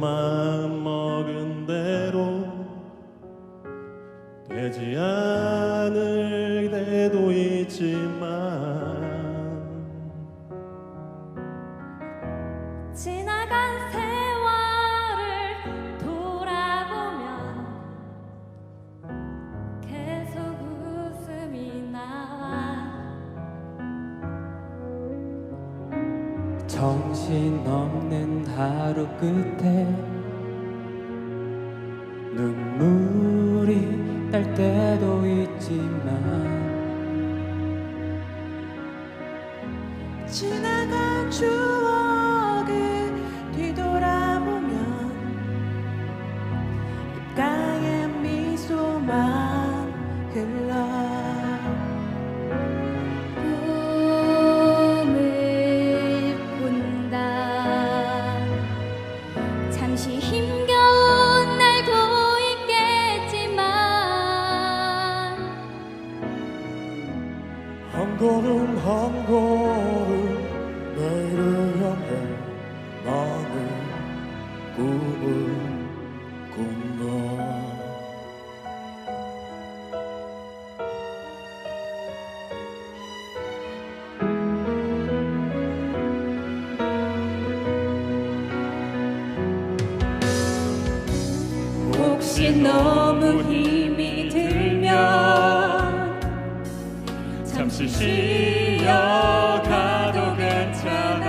마음 먹은 대로 되지 않을 때도 있지만 정신없는 하루 끝에 눈물이 날 때도 있지만 지나간 추 잠시 힘겨운 날도 있겠지만 한 걸음 한걸 너무 힘이 들면 잠시 쉬어가도 괜찮아.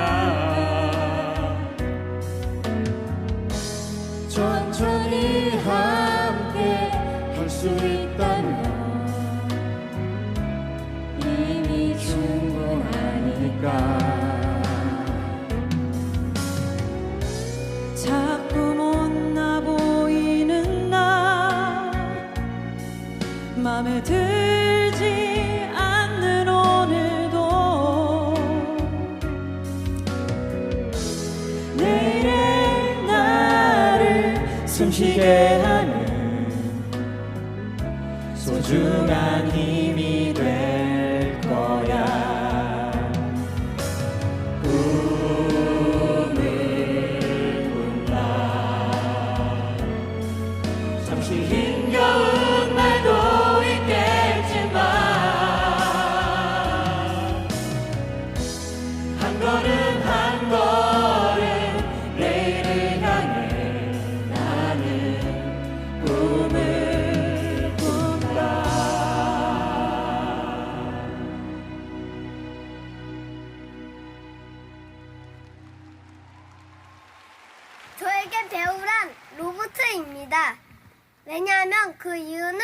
천천히 함께 할 수 있다면 이미 충분하니까 맘에 들지 않는 오늘도 내일의 나를 숨쉬게 하는 소중한 힘이 될 저에게 배우란 로봇입니다. 왜냐하면 그 이유는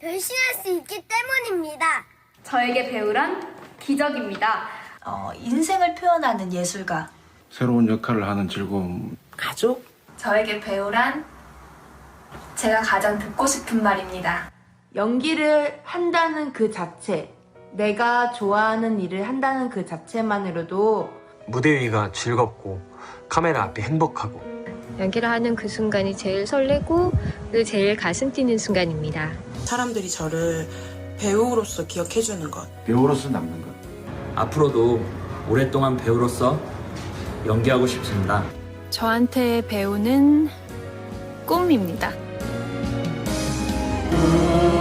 변신할 수 있기 때문입니다. 저에게 배우란 기적입니다. 어, 인생을 표현하는 예술가. 새로운 역할을 하는 즐거움 가족 저에게 배우란 제가 가장 듣고 싶은 말입니다. 연기를 한다는 그 자체, 내가 좋아하는 일을 한다는 그 자체만으로도 무대 위가 즐겁고 카메라 앞이 행복하고 연기를 하는 그 순간이 제일 설레고 그 제일 가슴 뛰는 순간입니다. 사람들이 저를 배우로서 기억해주는 것 배우로서 남는 것 앞으로도 오랫동안 배우로서 연기하고 싶습니다. 저한테 배우는 꿈입니다. 꿈